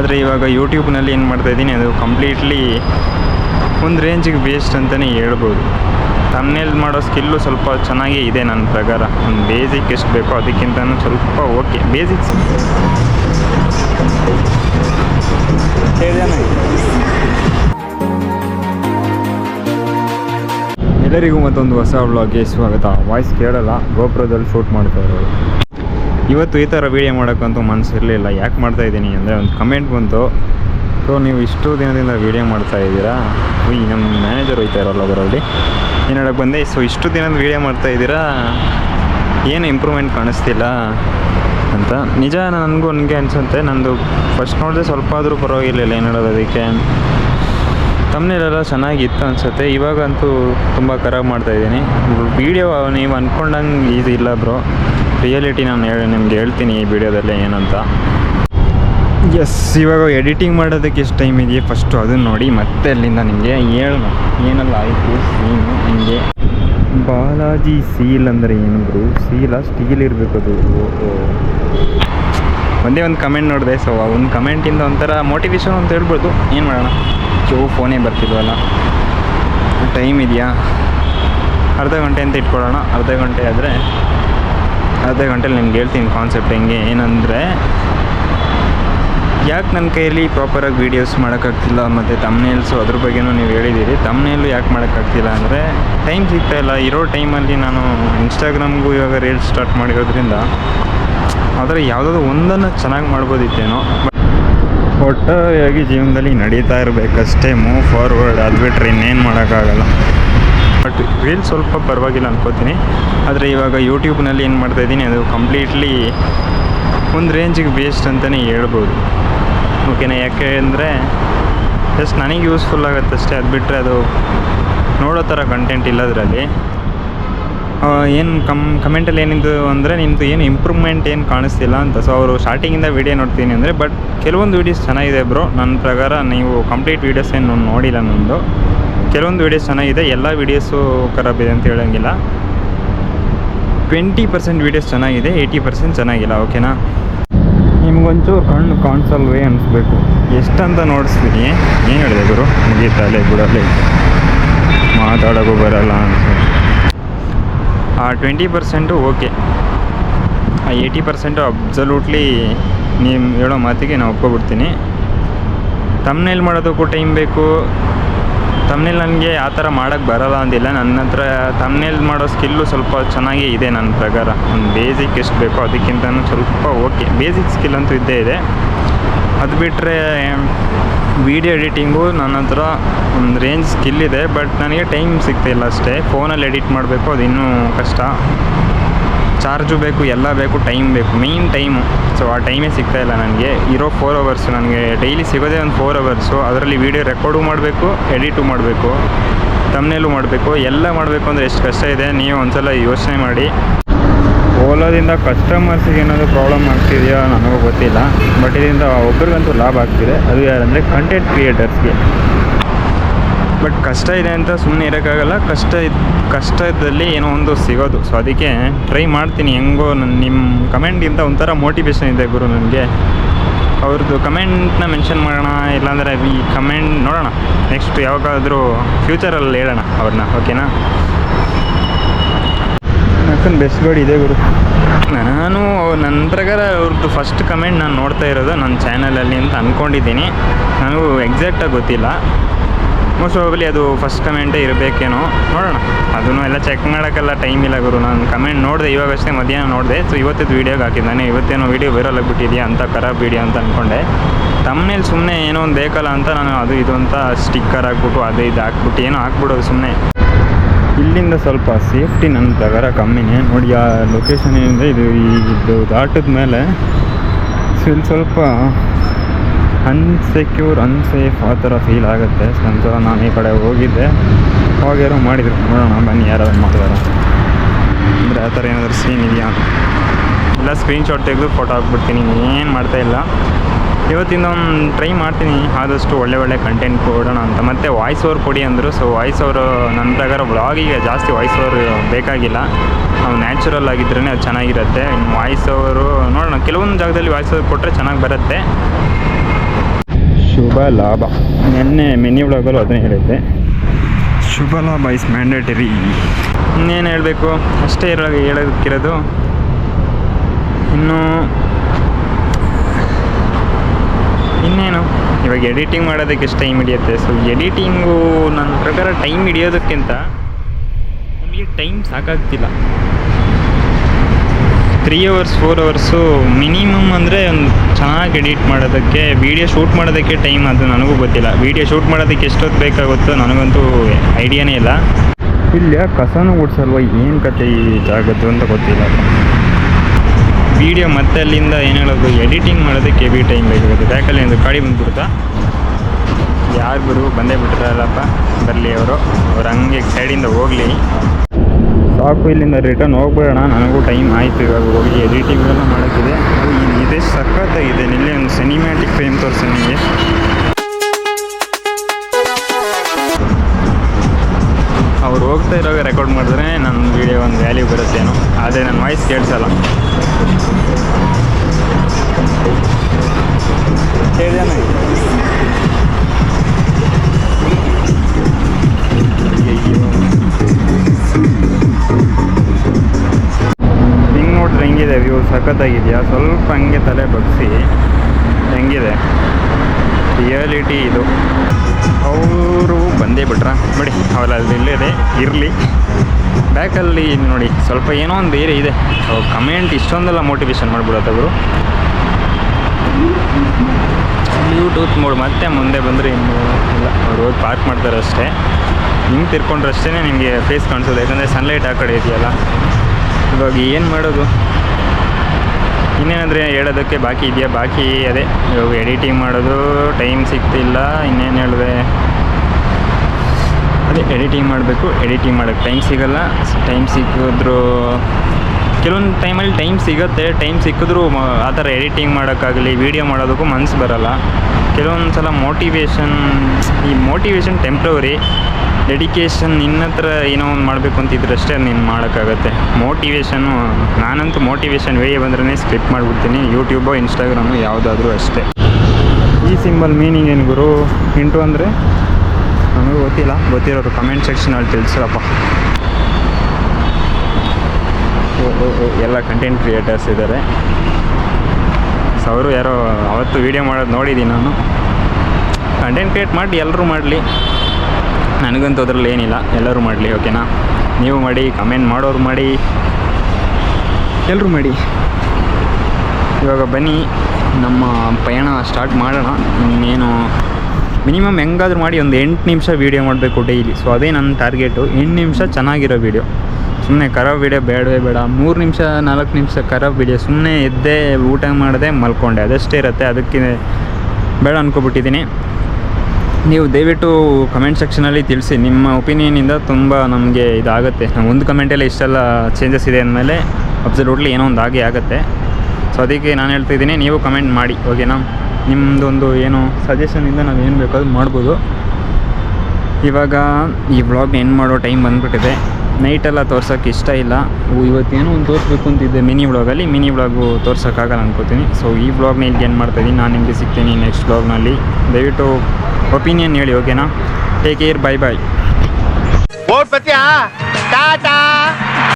ಆದರೆ ಇವಾಗ ಯೂಟ್ಯೂಬ್ನಲ್ಲಿ ಏನು ಮಾಡ್ತಾಯಿದ್ದೀನಿ ಅದು ಕಂಪ್ಲೀಟ್ಲಿ ಒಂದು ರೇಂಜಿಗೆ ಬೇಸ್ಟ್ ಅಂತಲೇ ಹೇಳ್ಬೋದು. ತಮ್ಮೇಲಿ ಮಾಡೋ ಸ್ಕಿಲ್ಲು ಸ್ವಲ್ಪ ಚೆನ್ನಾಗೇ ಇದೆ ನನ್ನ ಪ್ರಕಾರ. ಒಂದು ಬೇಸಿಕ್ ಎಷ್ಟು ಬೇಕೋ ಅದಕ್ಕಿಂತನೂ ಸ್ವಲ್ಪ ಓಕೆ ಬೇಸಿಕ್ಸ್ ಎಲ್ಲರಿಗೂ ಮತ್ತೊಂದು ಹೊಸ ವ್ಲಾಗ್ಗೆ ಸ್ವಾಗತ. ವಾಯ್ಸ್ ಕೇಳಲ್ಲ, ಗೋಪುರದಲ್ಲಿ ಶೂಟ್ ಮಾಡ್ತಾ ಇವತ್ತು ಈ ಥರ ವೀಡಿಯೋ ಮಾಡೋಕ್ಕಂತೂ ಮನಸ್ಸಿರಲಿಲ್ಲ ಯಾಕೆ ಮಾಡ್ತಾ ಇದ್ದೀನಿ ಅಂದರೆ ಒಂದು ಕಮೆಂಟ್ ಬಂತು. ಸೊ ನೀವು ಇಷ್ಟು ದಿನದಿಂದ ವೀಡಿಯೋ ಮಾಡ್ತಾ ಇದ್ದೀರಾ? ಈ ನಮ್ಮ ಮ್ಯಾನೇಜರ್ ಹೋಯ್ತಾ ಇರೋಲ್ಲ ಅದರಲ್ಲಿ. ಏನು ಹೇಳೋಕ್ಕೆ ಬಂದೆ ಸೊ ಇಷ್ಟು ದಿನದ ವೀಡಿಯೋ ಮಾಡ್ತಾ ಇದ್ದೀರಾ? ಏನು ಇಂಪ್ರೂವ್ಮೆಂಟ್ ಕಾಣಿಸ್ತಿಲ್ಲ? ಅಂತ. ನಿಜ ನನಗೂ ನನಗೆ ಅನಿಸುತ್ತೆ. ನಂದು ಫಸ್ಟ್ ನೋಡಿದ್ರೆ ಸ್ವಲ್ಪ ಆದರೂ ಪರವಾಗಿರಲಿಲ್ಲ ಏನು ಹೇಳೋದು ಅದಕ್ಕೆ. ತಮ್ಮನೇಲೆಲ್ಲ ಚೆನ್ನಾಗಿತ್ತು ಅನಿಸುತ್ತೆ. ಇವಾಗಂತೂ ತುಂಬ ಖರಾಬ್ ಮಾಡ್ತಾಯಿದ್ದೀನಿ ವೀಡಿಯೋ ನೀವು ಅಂದ್ಕೊಂಡಂಗೆ ಇದು ಇಲ್ಲ ಬ್ರೋ ರಿಯಾಲಿಟಿ ನಾನು ಹೇಳಿ ನಿಮ್ಗೆ ಹೇಳ್ತೀನಿ ಈ ವಿಡಿಯೋದಲ್ಲಿ ಏನಂತ. ಎಸ್ ಇವಾಗ ಎಡಿಟಿಂಗ್ ಮಾಡೋದಕ್ಕೆ ಎಷ್ಟು ಟೈಮ್ ಇದೆಯಾ ಫಸ್ಟು ಅದನ್ನು ನೋಡಿ ಮತ್ತೆ ಅಲ್ಲಿಂದ ನಿಮಗೆ ಹೇಳೋಣ. ಏನೆಲ್ಲ ಆಯಿತು ಸೀನು ನಿಮಗೆ ಬಾಲಾಜಿ ಸೀಲ್ ಅಂದರೆ ಏನು ಸೀಲ ಸ್ಟೀಲ್ ಇರಬೇಕು ಅದು. ಒಂದೇ ಒಂದು ಕಮೆಂಟ್ ನೋಡಿದೆ. ಸೊ ಆ ಒಂದು ಕಮೆಂಟಿಂದ ಒಂಥರ ಮೋಟಿವೇಶನ್ ಅಂತ ಹೇಳ್ಬೋದು. ಏನು ಮಾಡೋಣ? ಚೋ ಫೋನೇ ಬರ್ತಿದ್ವಲ್ಲ. ಟೈಮ್ ಇದೆಯಾ? ಅರ್ಧ ಗಂಟೆ ಅಂತ ಇಟ್ಕೊಳ್ಳೋಣ. ಅರ್ಧ ಗಂಟೆ ಆದರೆ ಅರ್ಧ ಗಂಟೆಲಿ ನಿಮ್ಗೆ ಹೇಳ್ತೀನಿ ಕಾನ್ಸೆಪ್ಟ್ ಹೆಂಗೆ, ಏನಂದರೆ ಯಾಕೆ ನನ್ನ ಕೈಯಲ್ಲಿ ಪ್ರಾಪರಾಗಿ ವೀಡಿಯೋಸ್ ಮಾಡೋಕ್ಕಾಗ್ತಿಲ್ಲ ಮತ್ತು ತಮ್ನೇಲ್ಸು ಅದ್ರ ಬಗ್ಗೆನೂ ನೀವು ಹೇಳಿದ್ದೀರಿ. ತಮ್ನೇಲು ಯಾಕೆ ಮಾಡೋಕ್ಕಾಗ್ತಿಲ್ಲ ಅಂದರೆ ಟೈಮ್ ಸಿಗ್ತಾ ಇಲ್ಲ. ಇರೋ ಟೈಮಲ್ಲಿ ನಾನು ಇನ್ಸ್ಟಾಗ್ರಾಮ್ಗೂ ಇವಾಗ ರೀಲ್ಸ್ ಸ್ಟಾರ್ಟ್ ಮಾಡಿರೋದ್ರಿಂದ ಆದರೆ ಯಾವುದಾದ್ರು ಒಂದನ್ನು ಚೆನ್ನಾಗಿ ಮಾಡ್ಬೋದಿತ್ತೇನೋ. ಒಟ್ಟಾರೆಯಾಗಿ ಜೀವನದಲ್ಲಿ ನಡೀತಾ ಇರಬೇಕಷ್ಟೇ. ಮೂವ್ ಫಾರ್ವರ್ಡ್ ಅದು ಬಿಟ್ಟರೆ ಇನ್ನೇನು ಮಾಡೋಕ್ಕಾಗಲ್ಲ. ಬಟ್ ರೀಲ್ಸ್ ಸ್ವಲ್ಪ ಪರವಾಗಿಲ್ಲ ಅನ್ಕೋತೀನಿ. ಆದರೆ ಇವಾಗ ಯೂಟ್ಯೂಬ್ನಲ್ಲಿ ಏನು ಮಾಡ್ತಾ ಇದ್ದೀನಿ, ಅದು ಕಂಪ್ಲೀಟ್ಲಿ ಒಂದು ರೇಂಜಿಗೆ ಬೇಸ್ಟ್ ಅಂತಲೇ ಹೇಳ್ಬೋದು. ಓಕೆನಾ ಯಾಕೆ ಅಂದರೆ ಜಸ್ಟ್ ನನಗೆ ಯೂಸ್ಫುಲ್ ಆಗುತ್ತೆ ಅಷ್ಟೇ. ಅದು ಬಿಟ್ಟರೆ ಅದು ನೋಡೋ ಥರ ಕಂಟೆಂಟ್ ಇಲ್ಲದರಲ್ಲಿ ಏನು ಕಮ್ ಕಮೆಂಟಲ್ಲಿ ಏನಿದ್ದು ಅಂದರೆ ನಿಮ್ಮದು ಏನು ಇಂಪ್ರೂವ್ಮೆಂಟ್ ಏನು ಕಾಣಿಸ್ತಿಲ್ಲ ಅಂತ. ಸೊ ಅವರು ಸ್ಟಾರ್ಟಿಂಗಿಂದ ವೀಡಿಯೋ ನೋಡ್ತೀನಿ ಅಂದರೆ ಬಟ್ ಕೆಲವೊಂದು ವೀಡಿಯೋಸ್ ಚೆನ್ನಾಗಿದೆ ಬ್ರೋ ನನ್ನ ಪ್ರಕಾರ ನೀವು ಕಂಪ್ಲೀಟ್ ವೀಡಿಯೋಸ್ ಏನು ನೋಡಿಲ್ಲ ನಂದು. ಕೆಲವೊಂದು ವೀಡಿಯೋಸ್ ಚೆನ್ನಾಗಿದೆ ಎಲ್ಲ ವೀಡಿಯೋಸು ಖರಾಬ್ ಇದೆ ಅಂತ ಹೇಳೋಂಗಿಲ್ಲ. ಟ್ವೆಂಟಿ ಪರ್ಸೆಂಟ್ ವೀಡಿಯೋಸ್ ಚೆನ್ನಾಗಿದೆ ಏಯ್ಟಿ ಪರ್ಸೆಂಟ್ ಚೆನ್ನಾಗಿಲ್ಲ ಓಕೆನಾ ನಿಮ್ಗೊಂಚೂರು ಕಣ್ಣು ಕಾಣಿಸಲ್ವೇ ಅನಿಸ್ಬೇಕು. ಎಷ್ಟಂತ ನೋಡಿಸ್ತೀನಿ. ಏನು ಹೇಳಿದೆ ಗುರು? ಮುಗೀತಲ್ಲೇ ಬಿಡಲ್ಲೇ. ಮಾತಾಡೋಕ್ಕೂ ಬರಲ್ಲ ಅನ್ಸುತ್ತೆ. ಆ ಟ್ವೆಂಟಿ ಪರ್ಸೆಂಟು ಓಕೆ ಆ ಏಯ್ಟಿ ಪರ್ಸೆಂಟು ಅಬ್ಸಲ್ಯೂಟ್ಲಿ ನೀವು ಹೇಳೋ ಮಾತಿಗೆ ನಾನು ಒಪ್ಕೊಬಿಡ್ತೀನಿ. ತಮ್ಮನೇಲಿ ಮಾಡೋದಕ್ಕೂ ಟೈಮ್ ಬೇಕು. ತಮ್ನೇಲ್ ನನಗೆ ಆ ಥರ ಮಾಡೋಕ್ಕೆ ಬರಲ್ಲ ಅಂದಿಲ್ಲ. ನನ್ನ ಹತ್ರ ತಮ್ನಿಲ್ ಮಾಡೋ ಸ್ಕಿಲ್ಲು ಸ್ವಲ್ಪ ಚೆನ್ನಾಗೇ ಇದೆ ನನ್ನ ಪ್ರಕಾರ. ಬೇಸಿಕ್ ಎಷ್ಟು ಬೇಕೋ ಅದಕ್ಕಿಂತನೂ ಸ್ವಲ್ಪ ಓಕೆ ಬೇಸಿಕ್ ಸ್ಕಿಲ್ ಅಂತೂ ಇದ್ದೇ ಇದೆ. ಅದು ಬಿಟ್ಟರೆ ವೀಡಿಯೋ ಎಡಿಟಿಂಗು ನನ್ನ ಹತ್ರ ಒಂದು ರೇಂಜ್ ಸ್ಕಿಲ್ ಇದೆ ಬಟ್ ನನಗೆ ಟೈಮ್ ಸಿಗ್ತಿಲ್ಲ ಅಷ್ಟೇ. ಫೋನಲ್ಲಿ ಎಡಿಟ್ ಮಾಡಬೇಕು, ಅದು ಇನ್ನೂ ಕಷ್ಟ. ಚಾರ್ಜು ಬೇಕು, ಎಲ್ಲ ಬೇಕು, ಟೈಮ್ ಬೇಕು ಮೇಯ್ನ್ ಟೈಮು ಸೊ ಆ ಟೈಮೇ ಸಿಗ್ತಾ ಇಲ್ಲ ನನಗೆ. ಇರೋ ಫೋರ್ ಅವರ್ಸು ನನಗೆ ಡೈಲಿ ಸಿಗೋದೇ ಒಂದು ಫೋರ್ ಅವರ್ಸು ಅದರಲ್ಲಿ ವೀಡಿಯೋ ರೆಕಾರ್ಡು ಮಾಡಬೇಕು ಎಡಿಟು ಮಾಡಬೇಕು ತಮ್ಮನೇಲು ಮಾಡಬೇಕು, ಎಲ್ಲ ಮಾಡಬೇಕು ಅಂದರೆ ಎಷ್ಟು ಕಷ್ಟ ಇದೆ? ನೀವು ಒಂದ್ಸಲ ಯೋಚನೆ ಮಾಡಿ. ಓಲೋದಿಂದ ಕಸ್ಟಮರ್ಸಿಗೆ ಏನಾದರೂ ಪ್ರಾಬ್ಲಮ್ ಆಗ್ತಿದೆಯಾ ನನಗೂ ಗೊತ್ತಿಲ್ಲ. ಬಟ್ ಇದರಿಂದ ಒಬ್ರಿಗಂತೂ ಲಾಭ ಆಗ್ತಿದೆ. ಅದು ಯಾರಂದರೆ ಕಂಟೆಂಟ್ ಕ್ರಿಯೇಟರ್ಸ್ಗೆ ಬಟ್ ಕಷ್ಟ ಇದೆ ಅಂತ ಸುಮ್ಮನೆ ಇರೋಕ್ಕಾಗಲ್ಲ. ಕಷ್ಟ ಕಷ್ಟದಲ್ಲಿ ಏನೋ ಒಂದು ಸಿಗೋದು. ಸೊ ಅದಕ್ಕೆ ಟ್ರೈ ಮಾಡ್ತೀನಿ. ಹೆಂಗೋ ನನ್ನ ನಿಮ್ಮ ಕಮೆಂಟಿಂದ ಒಂಥರ ಮೋಟಿವೇಶನ್ ಇದೆ ಗುರು ನನಗೆ. ಅವ್ರದ್ದು ಕಮೆಂಟ್ನ ಮೆನ್ಷನ್ ಮಾಡೋಣ ಇಲ್ಲಾಂದರೆ ಈ ಕಮೆಂಟ್ ನೋಡೋಣ. ನೆಕ್ಸ್ಟ್ ಯಾವಾಗಾದರೂ ಫ್ಯೂಚರಲ್ಲಿ ಹೇಳೋಣ ಅವ್ರನ್ನ ಓಕೆನಾ ಅಕ್ಕನ ಬೆಸ್ಟ್ ಗಾಡಿ ಇದೆ ಗುರು. ನಾನು ನನ್ನ ಪ್ರಕಾರ ಅವ್ರದ್ದು ಫಸ್ಟ್ ಕಮೆಂಟ್ ನಾನು ನೋಡ್ತಾ ಇರೋದು ನನ್ನ ಚಾನಲಲ್ಲಿ ಅಂತ ಅಂದ್ಕೊಂಡಿದ್ದೀನಿ ನನಗೂ ಎಕ್ಸಾಕ್ಟಾಗಿ ಗೊತ್ತಿಲ್ಲ. ಮೋಸ್ಟ್ ಪ್ರಾಬಲಿ ಅದು ಫಸ್ಟ್ ಕಮೆಂಟೇ ಇರಬೇಕೇನೋ. ನೋಡೋಣ. ಅದನ್ನು ಎಲ್ಲ ಚೆಕ್ ಮಾಡೋಕ್ಕೆಲ್ಲ ಟೈಮ್ ಇಲ್ಲ ಗುರು. ನಾನು ಕಮೆಂಟ್ ನೋಡಿದೆ, ಇವಾಗಷ್ಟೇ ಮಧ್ಯಾಹ್ನ ನೋಡಿದೆ. ಸೊ ಇವತ್ತಿದ್ದು ವೀಡಿಯೋಗೆ ಹಾಕಿದ್ದಾನೆ. ಇವತ್ತೇನೋ ವೀಡಿಯೋ ವೈರಲ್ ಆಗಿಬಿಟ್ಟಿದೆಯಾ ಅಂತ, ಖರಾಬ್ ವೀಡಿಯೋ ಅಂತ ಅಂದ್ಕೊಂಡೆ ತಮ್ಮನೇಲಿ ಸುಮ್ಮನೆ ಏನೋ ಒಂದು ಬೇಕಲ್ಲ ಅಂತ ನಾನು ಅದು ಇದು ಅಂತ ಸ್ಟಿಕ್ಕರ್ ಹಾಕ್ಬಿಟ್ಟು ಅದು ಇದು ಹಾಕ್ಬಿಟ್ಟು ಏನೋ ಹಾಕ್ಬಿಡೋದು ಸುಮ್ಮನೆ ಇಲ್ಲಿಂದ ಸ್ವಲ್ಪ ಸೇಫ್ಟಿ ನನ್ನ ಪ್ರಕಾರ ಕಮ್ಮಿನೇ. ನೋಡಿ, ಆ ಲೊಕೇಶನ್ ಏನಿದೆ, ಇದು ಇದು ದಾಟದ ಮೇಲೆ ಇಲ್ಲಿ ಸ್ವಲ್ಪ ಅನ್ಸೆಕ್ಯೂರ್ ಅನ್ಸೇಫ್ ಆ ಥರ ಫೀಲ್ ಆಗುತ್ತೆ ಒಂದ್ಸಲ ನಾನು ಈ ಕಡೆ ಹೋಗಿದ್ದೆ. ಅವಾಗೇನೋ ಮಾಡಿದ್ರು. ನೋಡೋಣ, ಬನ್ನಿ, ಯಾರಾದ್ರು ಮಾಡಿದಾರ ಅಂದರೆ ಆ ಥರ ಏನಾದರೂ ಸೀನ್ ಇದೆಯಾ? ಎಲ್ಲ ಸ್ಕ್ರೀನ್ಶಾಟ್ ತೆಗೆದು ಫೋಟೋ ಹಾಕ್ಬಿಡ್ತೀನಿ. ಏನು ಮಾಡ್ತಾ ಇಲ್ಲ. ಇವತ್ತಿಂದ ಒಂದು ಟ್ರೈ ಮಾಡ್ತೀನಿ. ಆದಷ್ಟು ಒಳ್ಳೆ ಒಳ್ಳೆ ಕಂಟೆಂಟ್ ಕೊಡೋಣ ಅಂತ. ಮತ್ತು ವಾಯ್ಸ್ ಓವರ್ ಕೊಡಿ ಅಂದರು. ಸೊ ವಾಯ್ಸ್ ಓವರು ನನ್ನ ಪ್ರಕಾರ ಬ್ಲಾಗಿಗೆ ಜಾಸ್ತಿ ವಾಯ್ಸ್ ಓವರ್ ಬೇಕಾಗಿಲ್ಲ. ನಾವು ನ್ಯಾಚುರಲ್ ಆಗಿದ್ರೇ ಅದು ಚೆನ್ನಾಗಿರುತ್ತೆ. ವಾಯ್ಸ್ ಓವರು ನೋಡೋಣ. ಕೆಲವೊಂದು ಜಾಗದಲ್ಲಿ ವಾಯ್ಸ್ ಓವರ್ ಕೊಟ್ಟರೆ ಚೆನ್ನಾಗಿ ಬರುತ್ತೆ. ಶುಭ ಲಾಭ. ನೆನ್ನೆ ಮಿನಿ ವ್ಲಾಗಲ್ಲೂ ಅದನ್ನೇ ಹೇಳಿದ್ದೆ. ಶುಭ ಲಾಭ ಇಸ್ ಮ್ಯಾಂಡೇಟರಿ ಇನ್ನೇನು ಹೇಳಬೇಕು? ಅಷ್ಟೇ ಇರೋ ಹೇಳೋದಕ್ಕಿರೋದು. ಇನ್ನೂ ಇನ್ನೇನು? ಇವಾಗ ಎಡಿಟಿಂಗ್ ಮಾಡೋದಕ್ಕೆ ಎಷ್ಟು ಟೈಮ್ ಹಿಡಿಯುತ್ತೆ? ಸೊ ಎಡಿಟಿಂಗು ನನ್ನ ಪ್ರಕಾರ ಟೈಮ್ ಹಿಡಿಯೋದಕ್ಕಿಂತ ನಮಗೆ time ಸಾಕಾಗ್ತಿಲ್ಲ. Three hours four hours minimum ಅಂದರೆ ಒಂದು ಚೆನ್ನಾಗಿ ಎಡಿಟ್ ಮಾಡೋದಕ್ಕೆ ವೀಡಿಯೋ ಶೂಟ್ ಮಾಡೋದಕ್ಕೆ ಟೈಮ್ ಅದು ನನಗೂ ಗೊತ್ತಿಲ್ಲ. ವೀಡಿಯೋ ಶೂಟ್ ಮಾಡೋದಕ್ಕೆ ಎಷ್ಟೊತ್ತು ಬೇಕಾಗುತ್ತೋ ನನಗಂತೂ ಐಡಿಯಾನೇ ಇಲ್ಲ. ಇಲ್ಲ ಕಸನೂ ಗುಡ್ಸಲ್ವ ಏನು ಕತೆ ಈ ಜಾಗದ್ದು ಅಂತ ಗೊತ್ತಿಲ್ಲ. ವೀಡಿಯೋ ಮತ್ತೆ ಅಲ್ಲಿಂದ ಏನು ಹೇಳೋದು? ಎಡಿಟಿಂಗ್ ಮಾಡೋದಕ್ಕೆ ಬಿ ಟೈಮ್ ಬೇಕಾಗುತ್ತೆ. ಬ್ಯಾಕಲ್ಲಿ ಒಂದು ಗಾಡಿ ಬಂದ್ಬಿಡ್ತಾ ಯಾರು ಗುರು? ಬಂದೇ ಬಿಟ್ಟಿರಲ್ಲಪ್ಪ ಬರಲಿ ಅವರು. ಅವ್ರು ಹಂಗೆ ಸೈಡಿಂದ ಹೋಗಲಿ. ಸಾಕು, ಇಲ್ಲಿಂದ ರಿಟರ್ನ್ ಹೋಗ್ಬೇಡೋಣ. ನನಗೂ ಟೈಮ್ ಆಯಿತು ಇವಾಗ ಹೋಗಿ ಎಡಿಟಿಂಗ್ ಎಲ್ಲ ಮಾಡೋಕ್ಕಿದೆ. ಇದೆ ಸಖತ್ತಾಗಿದೆ ಇಲ್ಲಿ ಒಂದು ಸಿನಿಮ್ಯಾಟಿಕ್ ಫ್ರೇಮ್ ತೋರಿಸಿ ನಿಮಗೆ. ಅವ್ರು ಹೋಗ್ತಾ ಇರೋವಾಗ ರೆಕಾರ್ಡ್ ಮಾಡಿದ್ರೆ ನನ್ನ ವೀಡಿಯೋ ಒಂದು ವ್ಯಾಲ್ಯೂ ಬರುತ್ತೇನೋ ಆದರೆ ನನ್ನ ವಾಯ್ಸ್ ಕೇಳಿಸಲ್ಲ. ಹೆಂಗಿದೆ ವ್ಯೂ ಸಖತ್ತಾಗಿದೆಯಾ? ಸ್ವಲ್ಪ ಹಂಗೆ ತಲೆ ಬಗ್ಸಿ. ಹೆಂಗಿದೆ? ರಿಯಾಲಿಟಿ ಇದು. ಅವರು ಬಂದೇ ಬಿಟ್ರ? ನೋಡಿ ಅವಲ್ಲ ಅಲ್ಲಿ ಇಲ್ಲಿದೆ ಇರಲಿ. ಬ್ಯಾಕಲ್ಲಿ ನೋಡಿ, ಸ್ವಲ್ಪ ಏನೋ ಒಂದು ಬೇರೆ ಇದೆ. ಕಮೆಂಟ್ ಇಷ್ಟೊಂದೆಲ್ಲ ಮೋಟಿವೇಶನ್ ಮಾಡಿಬಿಡತ್ತವರು ಬ್ಲೂಟೂತ್ ಮೋಡ್ ಮತ್ತೆ ಮುಂದೆ ಬಂದರೆ ಇನ್ನು ಇಲ್ಲ. ಅವ್ರು ಹೋಗಿ ಪಾರ್ಕ್ ಮಾಡ್ತಾರೆ ಅಷ್ಟೇ. ಹಿಂಗೆ ತಿರ್ಕೊಂಡ್ರೆ ಅಷ್ಟೇ ನಿಮಗೆ ಫೇಸ್ ಕಾಣಿಸೋದು ಯಾಕಂದರೆ ಸನ್ಲೈಟ್ ಆ ಕಡೆ ಇದೆಯಲ್ಲ. ಇವಾಗ ಏನು ಮಾಡೋದು? ಇನ್ನೇನಂದರೆ ಹೇಳೋದಕ್ಕೆ ಬಾಕಿ ಇದೆಯಾ? ಬಾಕಿ ಅದೇ ಇವಾಗ ಎಡಿಟಿಂಗ್ ಮಾಡೋದು ಟೈಮ್ ಸಿಗ್ತಿಲ್ಲ. ಇನ್ನೇನು ಹೇಳಿದೆ? ಅದೇ ಎಡಿಟಿಂಗ್ ಮಾಡಬೇಕು. ಎಡಿಟಿಂಗ್ ಮಾಡೋಕ್ಕೆ ಟೈಮ್ ಸಿಗೋಲ್ಲ. ಟೈಮ್ ಸಿಕ್ಕಿದ್ರು ಕೆಲವೊಂದು ಟೈಮಲ್ಲಿ ಟೈಮ್ ಸಿಗುತ್ತೆ. ಟೈಮ್ ಸಿಕ್ಕಿದ್ರೂ ಆ ಥರ ಎಡಿಟಿಂಗ್ ಮಾಡೋಕ್ಕಾಗಲಿ ವೀಡಿಯೋ ಮಾಡೋದಕ್ಕೂ ಮನಸ್ಸು ಬರೋಲ್ಲ. ಕೆಲವೊಂದು ಸಲ ಮೋಟಿವೇಶನ್ ಈ ಮೋಟಿವೇಶನ್ ಟೆಂಪ್ರವರಿ ಡೆಡಿಕೇಶನ್ ನಿನ್ನ ಹತ್ರ ಏನೋ ಒಂದು ಮಾಡಬೇಕು ಅಂತಿದ್ರೆ ಅಷ್ಟೇ ನೀನು ಮಾಡೋಕ್ಕಾಗತ್ತೆ. ಮೋಟಿವೇಶನು ನಾನಂತೂ ಮೋಟಿವೇಶನ್ ವೇ ಬಂದ್ರೆ ಸ್ಕಿಪ್ ಮಾಡಿಬಿಡ್ತೀನಿ. ಯೂಟ್ಯೂಬು ಇನ್ಸ್ಟಾಗ್ರಾಮು ಯಾವುದಾದ್ರೂ ಅಷ್ಟೇ. ಈ ಸಿಂಬಲ್ ಮೀನಿಂಗ್ ಏನು ಗುರು? ಇಂಟು ಅಂದರೆ? ನನಗೂ ಗೊತ್ತಿಲ್ಲ. ಗೊತ್ತಿರೋರು ಕಮೆಂಟ್ ಸೆಕ್ಷನಲ್ಲಿ ತಿಳಿಸ್ರಪ್ಪ. ಎಲ್ಲ ಕಂಟೆಂಟ್ ಕ್ರಿಯೇಟರ್ಸ್ ಇದ್ದಾರೆ ಅವರು ಯಾರೋ ಅವತ್ತು ವೀಡಿಯೋ ಮಾಡೋದು ನೋಡಿದ್ದೀನಿ ನಾನು. ಕಂಟೆಂಟ್ ಕ್ರಿಯೇಟ್ ಮಾಡಿ ಎಲ್ಲರೂ ಮಾಡಲಿ. ನನಗಂತೂ ಅದ್ರಲ್ಲಿ ಏನಿಲ್ಲ. ಎಲ್ಲರೂ ಮಾಡಲಿ ಓಕೆನಾ ನೀವು ಮಾಡಿ ಕಮೆಂಟ್ ಮಾಡೋರು ಮಾಡಿ. ಎಲ್ಲರೂ ಮಾಡಿ. ಇವಾಗ ಬನ್ನಿ, ನಮ್ಮ ಪಯಣ ಸ್ಟಾರ್ಟ್ ಮಾಡೋಣ. ಇನ್ನೇನು ಮಿನಿಮಮ್ ಹೆಂಗಾದ್ರೂ ಮಾಡಿ, ಒಂದು ಎಂಟು ನಿಮಿಷ ವೀಡಿಯೋ ಮಾಡಬೇಕು ಡೈಲಿ ಸೊ ಅದೇ ನನ್ನ ಟಾರ್ಗೆಟು ಎಂಟು ನಿಮಿಷ ಚೆನ್ನಾಗಿರೋ ವೀಡಿಯೋ ಸುಮ್ಮನೆ ಖರಾಬ್ ವೀಡಿಯೋ ಬೇಡವೇ ಬೇಡ. ಮೂರು ನಿಮಿಷ, ನಾಲ್ಕು ನಿಮಿಷ ಖರಾಬ್ ವೀಡಿಯೋ ಸುಮ್ಮನೆ ಎದ್ದೆ ಊಟ ಮಾಡಿದೆ ಮಲ್ಕೊಂಡೆ. ಅದಷ್ಟೇ ಇರುತ್ತೆ. ಅದಕ್ಕೆ ಬೇಡ ಅನ್ಕೊಬಿಟ್ಟಿದ್ದೀನಿ. ನೀವು ದಯವಿಟ್ಟು ಕಮೆಂಟ್ ಸೆಕ್ಷನಲ್ಲಿ ತಿಳಿಸಿ. ನಿಮ್ಮ ಒಪಿನಿಯನಿಂದ ತುಂಬ ನಮಗೆ ಇದಾಗುತ್ತೆ. ನಾವು ಒಂದು ಕಮೆಂಟಲ್ಲಿ ಇಷ್ಟೆಲ್ಲ ಚೇಂಜಸ್ ಇದೆ ಅಂದಮೇಲೆ ಅಬ್ಸಲ್ಯೂಟ್ಲಿ ಏನೋ ಒಂದು ಆಗೇ ಆಗುತ್ತೆ. ಸೊ ಅದಕ್ಕೆ ನಾನು ಹೇಳ್ತಾ ಇದ್ದೀನಿ, ನೀವು ಕಮೆಂಟ್ ಮಾಡಿ ಓಕೆನಾ ನಿಮ್ಮದೊಂದು ಏನು ಸಜೆಷನಿಂದ ನಾವು ಏನು ಬೇಕಾದ್ರೂ ಮಾಡ್ಬೋದು. ಇವಾಗ ಈ ವ್ಲಾಗ್ನ ಎಂಡ್ ಮಾಡೋ ಟೈಮ್ ಬಂದುಬಿಟ್ಟಿದೆ. ನೈಟೆಲ್ಲ ತೋರ್ಸೋಕ್ಕೆ ಇಷ್ಟ ಇಲ್ಲ. ಇವತ್ತೇನೋ ಒಂದು ತೋರಿಸ್ಬೇಕು ಅಂತಿದ್ದೆ ಮಿನಿ ವ್ಲಾಗಲ್ಲಿ ಮಿನಿ ವ್ಲಾಗು ತೋರ್ಸೋಕ್ಕಾಗಲ್ಲ ಅನ್ಕೋತೀನಿ. ಸೊ ಈ ವ್ಲಾಗ್ನ ಇಲ್ಲಿ ಏನು ಮಾಡ್ತಾಯಿದ್ದೀನಿ ನಾನು ನಿಮಗೆ ಸಿಗ್ತೀನಿ ನೆಕ್ಸ್ಟ್ ವ್ಲಾಗ್ನಲ್ಲಿ ದಯವಿಟ್ಟು ಒಪಿನಿಯನ್ ಹೇಳಿ ಓಕೆನಾ? Take care bye bye tata!